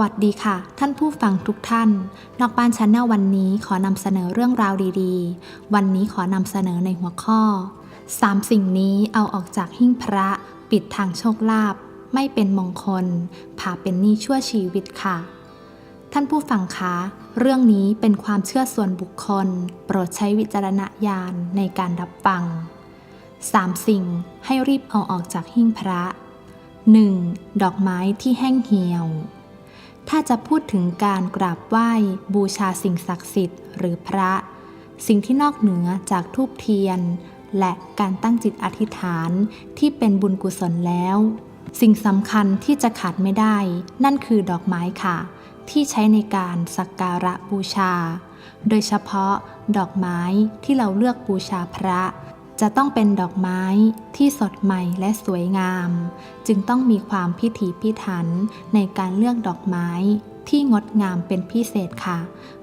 วัสดีค่ะ ท่านผู้ฟังทุกท่าน นอกบ้านชันแนลวันนี้ขอนำเสนอเรื่องราวดีๆ วันนี้ขอนำเสนอในหัวข้อ 3 สิ่งนี้เอาออกจากหิ้งพระ ปิดทางโชคลาภไม่เป็นมงคลพาเป็นหนี้ชั่วชีวิตค่ะ ท่านผู้ฟังคะ เรื่องนี้เป็นความเชื่อส่วนบุคคล โปรดใช้วิจารณญาณในการรับฟัง 3 สิ่งให้รีบเอาออกจากหิ้งพระ 1. ดอกไม้ที่แห้งเหี่ยว ถ้าจะพูดถึงการกราบไหว้ บูชาสิ่งศักดิ์สิทธิ์หรือพระ สิ่งที่นอกเหนือจากทูบเทียน และการตั้งจิตอธิษฐานที่เป็นบุญกุศลแล้ว สิ่งสำคัญที่จะขาดไม่ได้ นั่นคือดอกไม้ค่ะ ที่ใช้ในการสักการะบูชา โดยเฉพาะดอกไม้ที่เราเลือกบูชาพระ จะต้องเป็นดอกไม้ที่สดใหม่และสวยงาม จึงต้องมีความพิถีพิถันในการเลือกดอกไม้ที่งดงามเป็นพิเศษค่ะ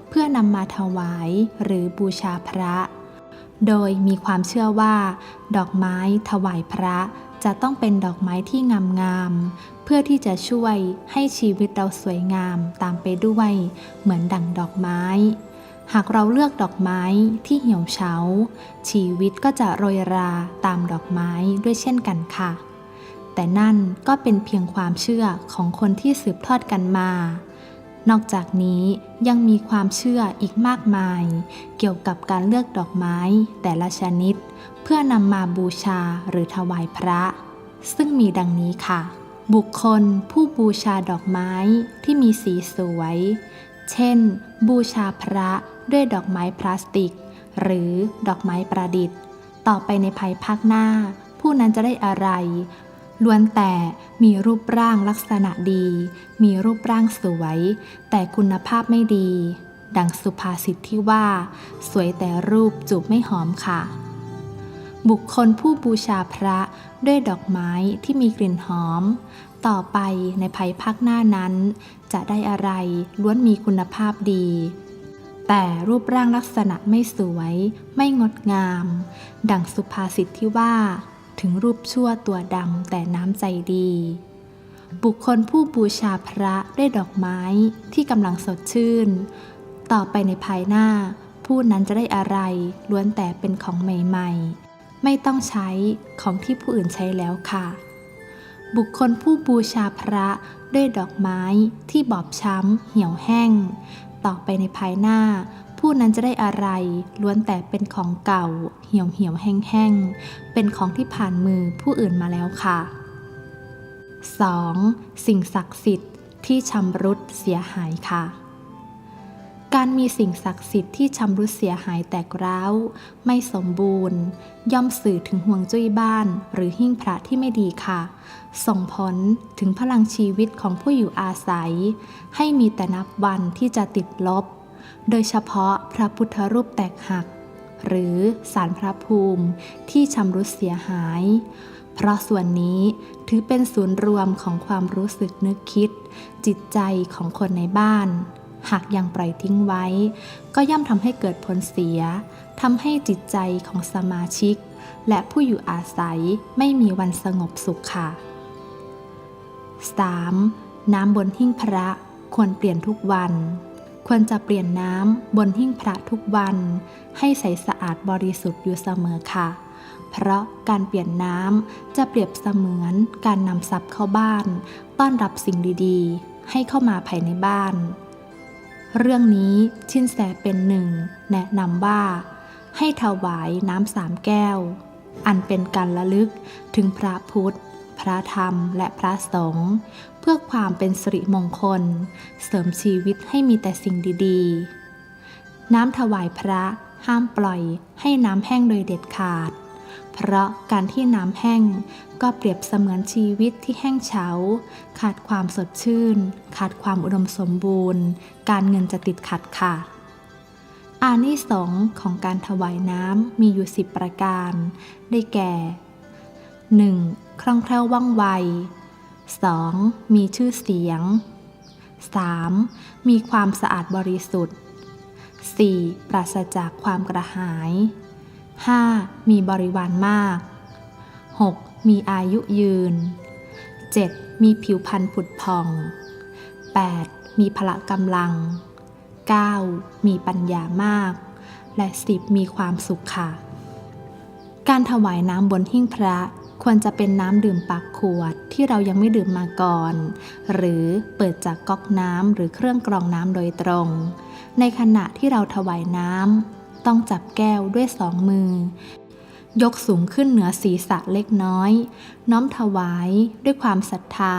เพื่อนำมาถวายหรือบูชาพระ โดยมีความเชื่อว่า ดอกไม้ถวายพระจะต้องเป็นดอกไม้ที่งามๆเพื่อที่จะช่วยให้ชีวิตเราสวยงามตามไปด้วย เหมือนดั่งดอกไม้ หากเราเลือกดอกไม้ที่เหี่ยวเฉา ชีวิตก็จะโรยราตามดอกไม้ด้วยเช่นกันค่ะ แต่นั่นก็เป็นเพียงความเชื่อของคนที่สืบทอดกันมา นอกจากนี้ยังมีความเชื่ออีกมากมาย เกี่ยวกับการเลือกดอกไม้แต่ละชนิด เพื่อนำมาบูชาหรือถวายพระ ซึ่งมีดังนี้ค่ะ บุคคลผู้บูชาดอกไม้ที่มีสีสวย เช่น บูชาพระ ด้วยดอกไม้พลาสติก หรือดอกไม้ประดิษฐ์ ต่อไปในภายภาคหน้า ผู้นั้นจะได้อะไร ล้วนแต่มีรูปร่างลักษณะดี มีรูปร่างสวย แต่คุณภาพไม่ดี ดังสุภาษิตที่ว่า สวยแต่รูปจูบไม่หอมค่ะ บุคคลผู้บูชาพระด้วยดอกไม้ที่มีกลิ่นหอมต่อไปในภายภาคหน้านั้น จะได้อะไรล้วนมีคุณภาพดี แต่รูปร่างลักษณะไม่สวย ไม่งดงาม ดังสุภาษิตที่ว่า ถึงรูปชั่วตัวดำแต่น้ำใจดี บุคคลผู้บูชาพระด้วยดอกไม้ที่กำลังสดชื่น ต่อไปในภายหน้า ผู้นั้นจะได้อะไรล้วนแต่เป็นของใหม่ๆ ไม่ต้องใช้ของที่ผู้อื่นใช้แล้วค่ะ บุคคลผู้บูชาพระด้วยดอกไม้ที่บอบช้ำเหี่ยวแห้ง ต่อไปในภายหน้า ผู้นั้นจะได้อะไร ล้วนแต่เป็นของเก่า เหี่ยวเหี่ยวแห้งแห้งๆ เป็นของที่ผ่านมือผู้อื่นมาแล้วค่ะ 2. สิ่งศักดิ์สิทธิ์ที่ชำรุดเสียหายค่ะ การมีสิ่งศักดิ์สิทธิ์ที่ชำรุดเสียหายแตกร้าว ไม่สมบูรณ์ ย่อมสื่อถึงห่วงจุ้ยบ้าน หรือหิ้งพระที่ไม่ดีค่ะ ส่งผลถึงพลังชีวิตของผู้อยู่อาศัย ให้มีแต่นับวันที่จะติดลบ โดยเฉพาะพระพุทธรูปแตกหัก หรือสารพระภูมิที่ชำรุดเสียหาย เพราะส่วนนี้ถือเป็นศูนย์รวมของความรู้สึกนึกคิด จิตใจของคนในบ้าน หากยังปล่อยทิ้งไว้ ก็ย่อมทำให้เกิดผลเสียทำให้จิตใจของสมาชิก และผู้อยู่อาศัยไม่มีวันสงบสุขค่ะ 3. น้ำบนหิ้งพระควรเปลี่ยนทุกวัน ควรจะเปลี่ยนน้ำบนหิ้งพระทุกวัน ให้ใสสะอาดบริสุทธิ์อยู่เสมอค่ะ เพราะการเปลี่ยนน้ำจะเปรียบเสมือนการนำทรัพย์เข้าบ้าน ต้อนรับสิ่งดีๆ ให้เข้ามาภายในบ้าน เรื่องนี้ชินแสเป็นหนึ่ง แนะนำว่า ให้ถวายน้ำสามแก้ว อันเป็นการละลึกถึงพระพุทธ พระธรรมและพระสงฆ์เพื่อความเป็นสิริมงคล เสริมชีวิตให้มีแต่สิ่งดีๆ น้ำถวายพระห้ามปล่อยให้น้ำแห้งโดยเด็ดขาด เพราะการที่น้ำแห้งก็เปรียบเสมือนชีวิตที่แห้งเฉา ขาดความสดชื่น ขาดความอุดมสมบูรณ์ การเงินจะติดขัดค่ะ อานิสงของการถวายน้ำมีอยู่สิบประการ ได้แก่ 1. คล่องแคล่วว่องไว 2. มีชื่อเสียง 3. มีความสะอาดบริสุทธิ์ 4. ปราศจากความกระหาย 5. มีบริวารมาก 6. มีอายุยืน 7. มีผิวพรรณผุดผ่อง 8. มีพละกำลัง 9. มีปัญญามาก และ 10. มีความสุขค่ะ การถวายน้ำบนหิ้งพระควรจะเป็นน้ำดื่มปากขวดที่เรายังไม่ดื่มมาก่อน หรือเปิดจากก๊อกน้ำหรือเครื่องกรองน้ำโดยตรง ในขณะที่เราถวายน้ำ ต้องจับแก้วด้วยสองมือ ยกสูงขึ้นเหนือศีรษะเล็กน้อย น้อมถวายด้วยความศรัทธา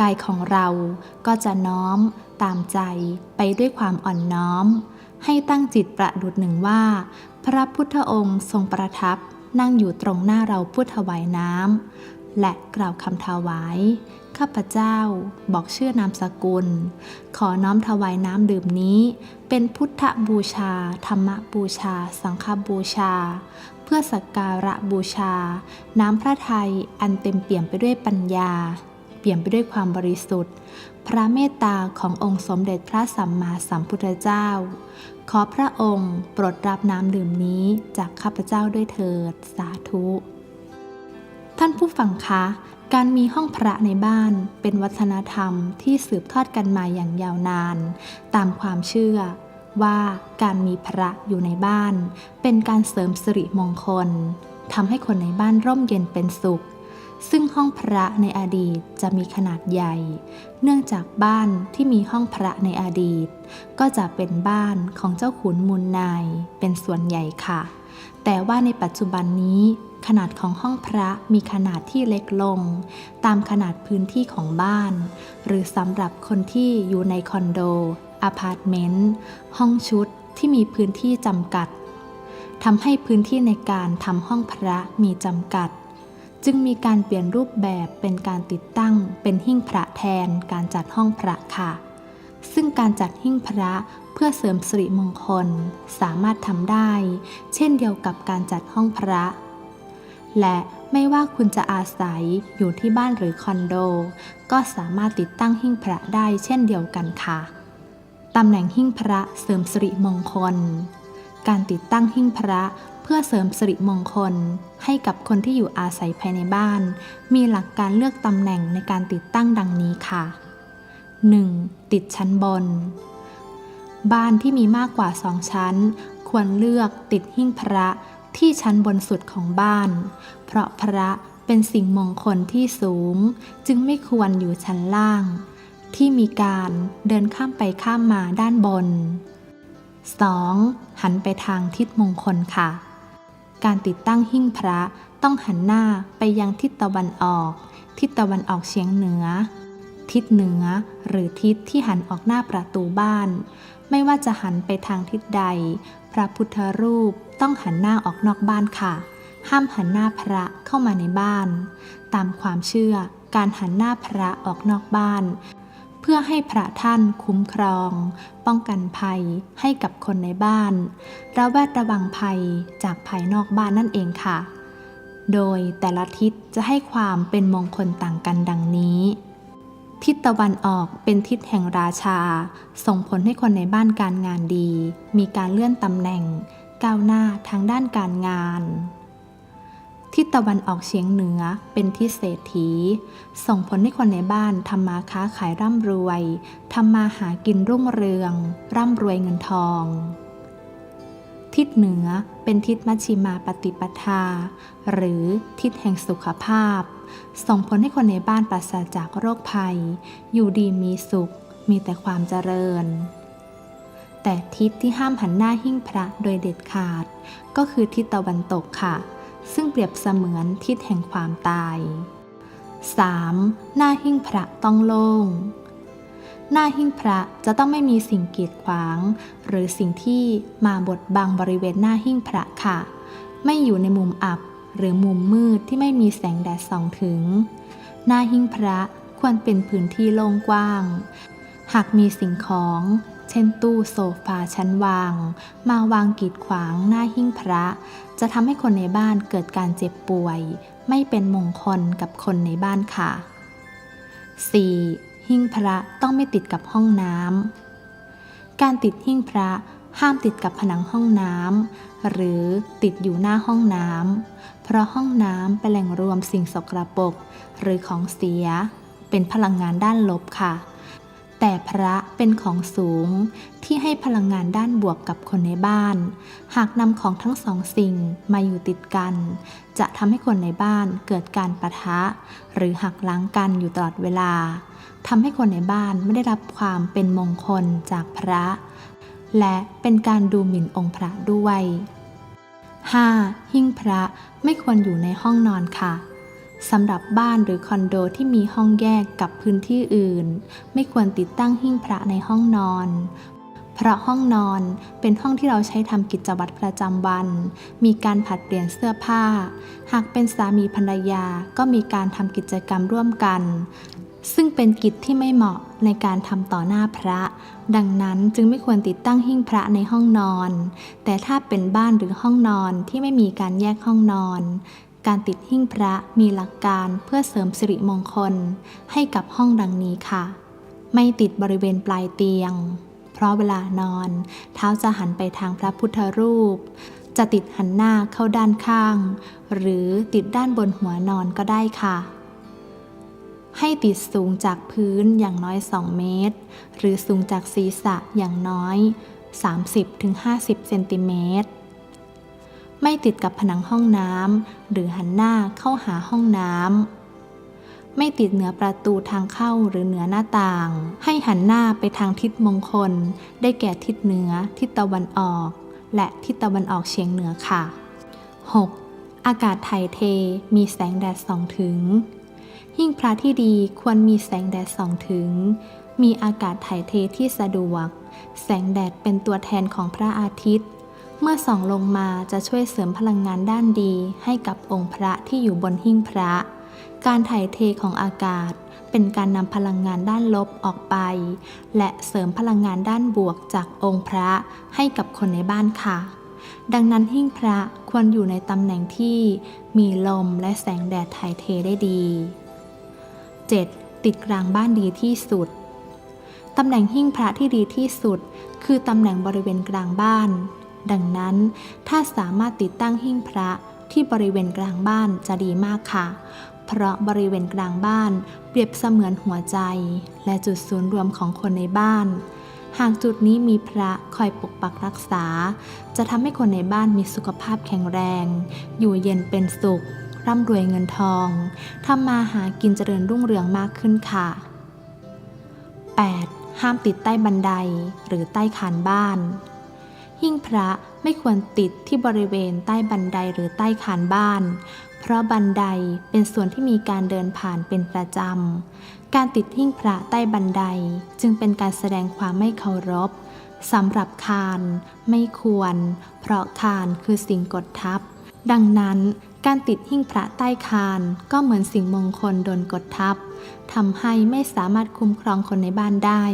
กายของเราก็จะน้อมตามใจไปด้วยความอ่อนน้อม ให้ตั้งจิตประดุดหนึ่งว่า พระพุทธองค์ทรงประทับนั่งอยู่ตรงหน้าเราผู้ถวายน้ำและกล่าวคำถวาย ข้าพเจ้าบอกชื่อนามสกุล ขอน้อมถวายน้ำดื่มนี้ เป็นพุทธบูชา ธรรมบูชา สังฆบูชา เพื่อสักการะบูชา น้ำพระทัยอันเต็มเปี่ยมไปด้วยปัญญา เปี่ยมไปด้วยความบริสุทธิ์ พระเมตตาขององค์สมเด็จพระสัมมาสัมพุทธเจ้า ขอพระองค์โปรดรับน้ำดื่มนี้จากข้าพเจ้าด้วยเถิด สาธุ ท่านผู้ฟังคะ การมีห้องพระในบ้านเป็นวัฒนธรรมที่สืบทอดกันมาอย่างยาวนาน ตามความเชื่อว่าการมีพระอยู่ในบ้าน เป็นการเสริมสิริมงคลทำให้คนในบ้านร่มเย็นเป็นสุข ซึ่งห้องพระในอดีตจะมีขนาดใหญ่ เนื่องจากบ้านที่มีห้องพระในอดีต ก็จะเป็นบ้านของเจ้าขุนมูลนายเป็นส่วนใหญ่ค่ะ แต่ว่าในปัจจุบันนี้ ขนาดของห้องพระมีขนาดที่เล็กลง ตามขนาดพื้นที่ของบ้าน หรือสำหรับคนที่อยู่ในคอนโดอพาร์ตเมนต์ห้องชุดที่มีพื้นที่จำกัดทำให้พื้นที่ในการทำห้องพระมีจำกัด จึงมีการเปลี่ยนรูปแบบเป็นการติดตั้งเป็นหิ้งพระแทนการจัดห้องพระค่ะ ซึ่งการจัดหิ้งพระ พื่อเสริมสิริมงคลสามารถทำได้ เช่นเดียวกับการจัดห้องพระ และไม่ว่าคุณจะอาศัยอยู่ที่บ้านหรือคอนโด ก็สามารถติดตั้งหิ้งพระได้เช่นเดียวกันค่ะตำแหน่งหิ้งพระเสริมสิริมงคล การติดตั้งหิ้งพระเพื่อเสริมสิริมงคล ให้กับคนที่อยู่อาศัยภายในบ้าน มีหลักการเลือกตำแหน่งในการติดตั้งดังนี้ค่ะ 1. ติดชั้นบน บ้านที่มีมากกว่าสองชั้น ควรเลือกติดหิ้งพระที่ชั้นบนสุดของบ้าน เพราะพระเป็นสิ่งมงคลที่สูง จึงไม่ควรอยู่ชั้นล่าง ที่มีการเดินข้ามไปข้ามมาด้านบน 2. หันไปทางทิศมงคลค่ะ การติดตั้งหิ้งพระต้องหันหน้าไปยังทิศตะวันออก ทิศตะวันออกเฉียงเหนือ ทิศเหนือ หรือทิศที่หันออกหน้าประตูบ้าน ไม่ว่าจะหันไปทางทิศใด พระพุทธรูปต้องหันหน้าออกนอกบ้านค่ะ ห้ามหันหน้าพระเข้ามาในบ้าน ตามความเชื่อการหันหน้าพระออกนอกบ้าน เพื่อให้พระท่านคุ้มครอง ป้องกันภัยให้กับคนในบ้านระแวดระวังภัยจากภายนอกบ้านนั่นเองค่ะโดยแต่ละทิศจะให้ความเป็นมงคลต่างกันดังนี้ ทิศตะวันออกเป็นทิศแห่งราชา ส่งผลให้คนในบ้านการงานดี มีการเลื่อนตำแหน่ง ก้าวหน้าทางด้านการงาน ทิศตะวันออกเฉียงเหนือเป็นทิศเศรษฐี ส่งผลให้คนในบ้านทำมาค้าขายร่ำรวยทำมาหากินรุ่งเรือง ร่ำรวยเงินทอง ทิศเหนือเป็นทิศมัชชิมาปฏิปทา หรือทิศแห่งสุขภาพ ส่งผลให้คนในบ้านปราศจากโรคภัย อยู่ดีมีสุข มีแต่ความเจริญ แต่ทิศที่ห้ามหันหน้าหิ้งพระโดยเด็ดขาด ก็คือทิศตะวันตกค่ะ ซึ่งเปรียบเสมือนทิศแห่งความตาย 3. หน้าหิ้งพระต้องโล่งหน้าหิ้งพระจะต้องไม่มีสิ่งกีดขวาง หรือสิ่งที่มาบดบังบริเวณหน้าหิ้งพระค่ะ ไม่อยู่ในมุมอับ หรือมุมมืดที่ไม่มีแสงแดดส่องถึง หน้าหิ้งพระควรเป็นพื้นที่โล่งกว้าง หากมีสิ่งของ เช่นตู้โซฟาชั้นวาง มาวางกีดขวางหน้าหิ้งพระ จะทำให้คนในบ้านเกิดการเจ็บป่วย ไม่เป็นมงคลกับคนในบ้านค่ะ 4. หิ้งพระต้องไม่ติดกับห้องน้ำการติดหิ้งพระ ห้ามติดกับผนังห้องน้ำหรือติดอยู่หน้าห้องน้ำเพราะห้องน้ำเป็นแหล่งรวมสิ่งสกรปรกหรือของเสีย เป็นพลังงานด้านลบค่ะ แต่พระเป็นของสูงที่ให้พลังงานด้านบวกกับคนในบ้าน หากนำของทั้งสองสิ่งมาอยู่ติดกัน จะทำให้คนในบ้านเกิดการปะทะ หรือหักล้างกันอยู่ตลอดเวลาทำให้คนในบ้านไม่ได้รับความเป็นมงคลจากพระ และเป็นการดูหมิ่นองค์พระด้วย 5. หิ้งพระไม่ควรอยู่ในห้องนอนค่ะสำหรับบ้านหรือคอนโดที่มีห้องแยกกับพื้นที่อื่น ไม่ควรติดตั้งหิ้งพระในห้องนอน เพราะห้องนอนเป็นห้องที่เราใช้ทำกิจวัตรประจำวัน มีการผัดเปลี่ยนเสื้อผ้า หากเป็นสามีภรรยาก็มีการทำกิจกรรมร่วมกัน ซึ่งเป็นกิจที่ไม่เหมาะในการทำต่อหน้าพระ ดังนั้นจึงไม่ควรติดตั้งหิ้งพระในห้องนอน แต่ถ้าเป็นบ้านหรือห้องนอนที่ไม่มีการแยกห้องนอน การติดหิ้งพระมีหลักการเพื่อเสริมสิริมงคล ให้กับห้องดังนี้ค่ะ ไม่ติดบริเวณปลายเตียง เพราะเวลานอน เท้าจะหันไปทางพระพุทธรูป จะติดหันหน้าเข้าด้านข้าง หรือติดด้านบนหัวนอนก็ได้ค่ะ ให้ติดสูงจากพื้นอย่างน้อย 2 เมตร หรือสูงจากศีรษะอย่างน้อย 30-50 เซนติเมตร ไม่ติดกับผนังห้องน้ำหรือหันหน้าเข้าหาห้องน้ำ ไม่ติดเหนือประตูทางเข้าหรือเหนือหน้าต่าง ให้หันหน้าไปทางทิศมงคล ได้แก่ทิศเหนือ ทิศตะวันออก และทิศตะวันออกเฉียงเหนือค่ะ 6. อากาศถ่ายเทมีแสงแดดส่องถึง หิ้งพระที่ดีควรมีแสงแดดส่องถึง มีอากาศถ่ายเทที่สะดวก แสงแดดเป็นตัวแทนของพระอาทิตย์ เมื่อส่องลงมาจะช่วยเสริมพลังงานด้านดีให้กับองค์พระที่อยู่บนหิ้งพระ การถ่ายเทของอากาศเป็นการนำพลังงานด้านลบออกไป และเสริมพลังงานด้านบวกจากองค์พระให้กับคนในบ้านค่ะ ดังนั้นหิ้งพระควรอยู่ในตำแหน่งที่มีลมและแสงแดดถ่ายเทได้ดี 7. ติดกลางบ้านดีที่สุด ตำแหน่งหิ้งพระที่ดีที่สุด คือตำแหน่งบริเวณกลางบ้าน ดังนั้น ถ้าสามารถติดตั้งหิ้งพระที่บริเวณกลางบ้านจะดีมากค่ะ เพราะบริเวณกลางบ้าน เปรียบเสมือนหัวใจ และจุดศูนย์รวมของคนในบ้าน หากจุดนี้มีพระคอยปกปักรักษา จะทำให้คนในบ้านมีสุขภาพแข็งแรง อยู่เย็นเป็นสุข ร่ำรวยเงินทองทำมาหากินเจริญรุ่งเรืองมากขึ้นค่ะ 8. ห้ามติดใต้บันไดหรือใต้คานบ้าน หิ้งพระไม่ควรติดที่บริเวณใต้บันไดหรือใต้คานบ้าน เพราะบันไดเป็นส่วนที่มีการเดินผ่านเป็นประจำ การติดหิ้งพระใต้บันไดจึงเป็นการแสดงความไม่เคารพสำหรับคานไม่ควร เพราะคานคือสิ่งกดทับ ดังนั้น การติดหิ้งพระใต้คานก็เหมือนสิ่งมงคลโดนกดทับทำให้ไม่สามารถคุ้มครองคนในบ้านได้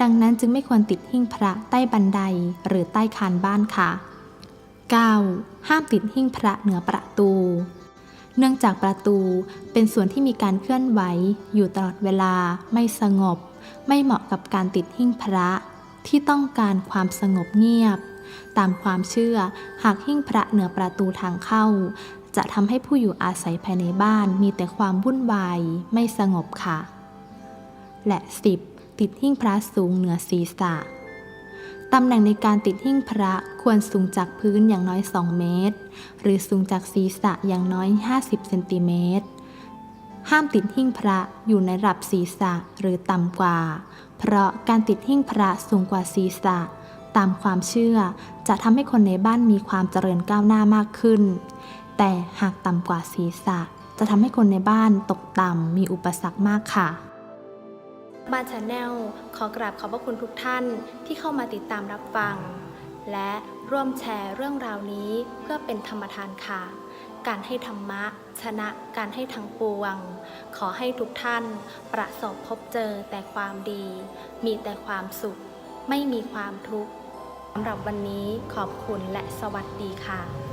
ดังนั้นจึงไม่ควรติดหิ้งพระใต้บันไดหรือใต้คานบ้านค่ะ 9. ห้ามติดหิ้งพระเหนือประตู เนื่องจากประตูเป็นส่วนที่มีการเคลื่อนไหวอยู่ตลอดเวลาไม่สงบ ไม่เหมาะกับการติดหิ้งพระที่ต้องการความสงบเงียบ ตามความเชื่อหากหิ้งพระเหนือประตูทางเข้า จะทำให้ผู้อยู่อาศัยภายในบ้านมีแต่ความวุ่นวาย ไม่สงบค่ะ และ 10. ติดหิ้งพระสูงเหนือศีรษะตำแหน่งในการติดหิ้งพระควรสูงจากพื้นอย่างน้อย 2 เมตร หรือสูงจากศีรษะอย่างน้อย 50 เซนติเมตร ห้ามติดหิ้งพระอยู่ในระดับศีรษะหรือต่ำกว่า เพราะการติดหิ้งพระสูงกว่าศีรษะ ตามความเชื่อจะทำให้คนในบ้านมีความเจริญก้าวหน้ามากขึ้น แต่หากต่ำกว่าศีรษะ จะทำให้คนในบ้านตกต่ำมีอุปสรรคมากค่ะ บ้านชาแนลขอกราบขอบพระคุณทุกท่านที่เข้ามาติดตามรับฟัง และร่วมแชร์เรื่องราวนี้เพื่อเป็นธรรมทานค่ะ การให้ธรรมะ ชนะการให้ทั้งปวง ขอให้ทุกท่านประสบพบเจอแต่ความดี มีแต่ความสุข ไม่มีความทุกข์สำหรับวันนี้ขอบคุณและสวัสดีค่ะ